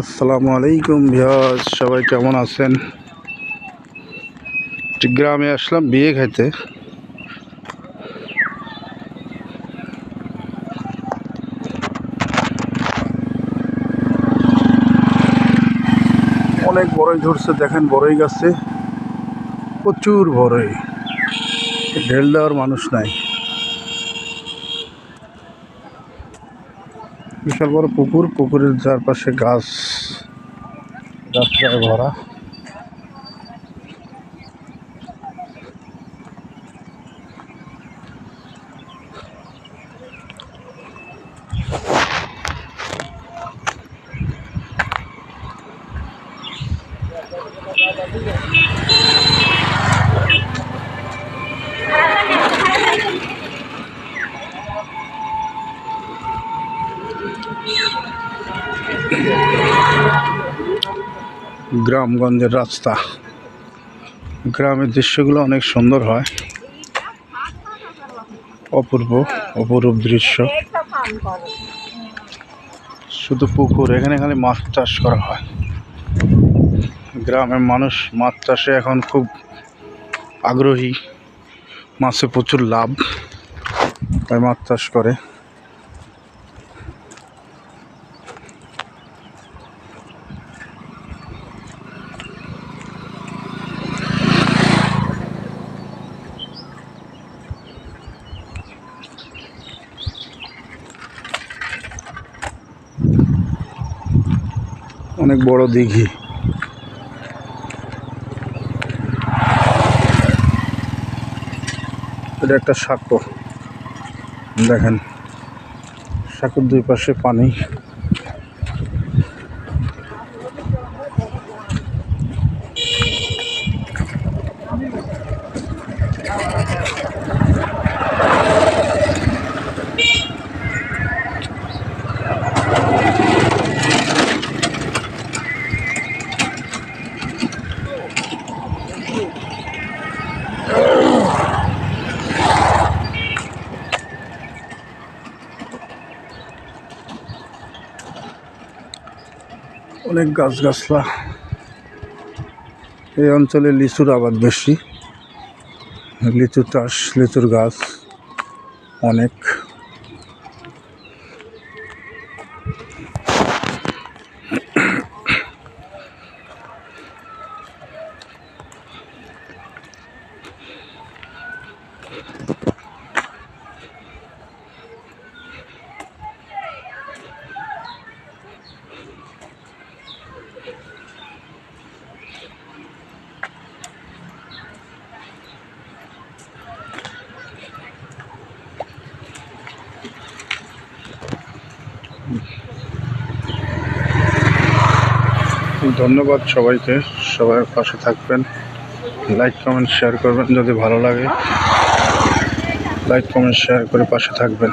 আসসালামু আলাইকুম ভিয়াস সবাই কেমন আছেন? গ্রামে আসলাম বিয়ে খাইতে। অনেক বড়ই ধরছে দেখেন বড়ই গাছে। প্রচুর বড়ই। ঢেল দেওয়ার মানুষ নাই। বিশাল বড় পুকুর পুকুরের চারপাশে গাছ গাছটায় ভরা। গ্রামগঞ্জের রাস্তা। গ্রামের দৃশ্যগুলো অনেক সুন্দর হয়। অপূর্ব, অপরূপ দৃশ্য। শুধু পুকুর, এখানে খালি মাছ চাষ করা হয়। গ্রামের মানুষ মাছ চাষে এখন খুব আগ্রহী। মাছে প্রচুর লাভ। তাই মাছ চাষ করে। অনেক বড় দিঘি। এটা একটা সাঁকো দেখেন সাঁকোর দুই পাশে পানি। অনেক গাছগাছলা। এই অঞ্চলে লিচুর আবাদ বেশি। লিচু চাষ লিচুর গাছ অনেক। ধন্যবাদ সবাইকে, সবাই পাশে থাকবেন। লাইক কমেন্ট শেয়ার করবেন যদি ভালো লাগে। লাইক কমেন্ট শেয়ার করে পাশে থাকবেন।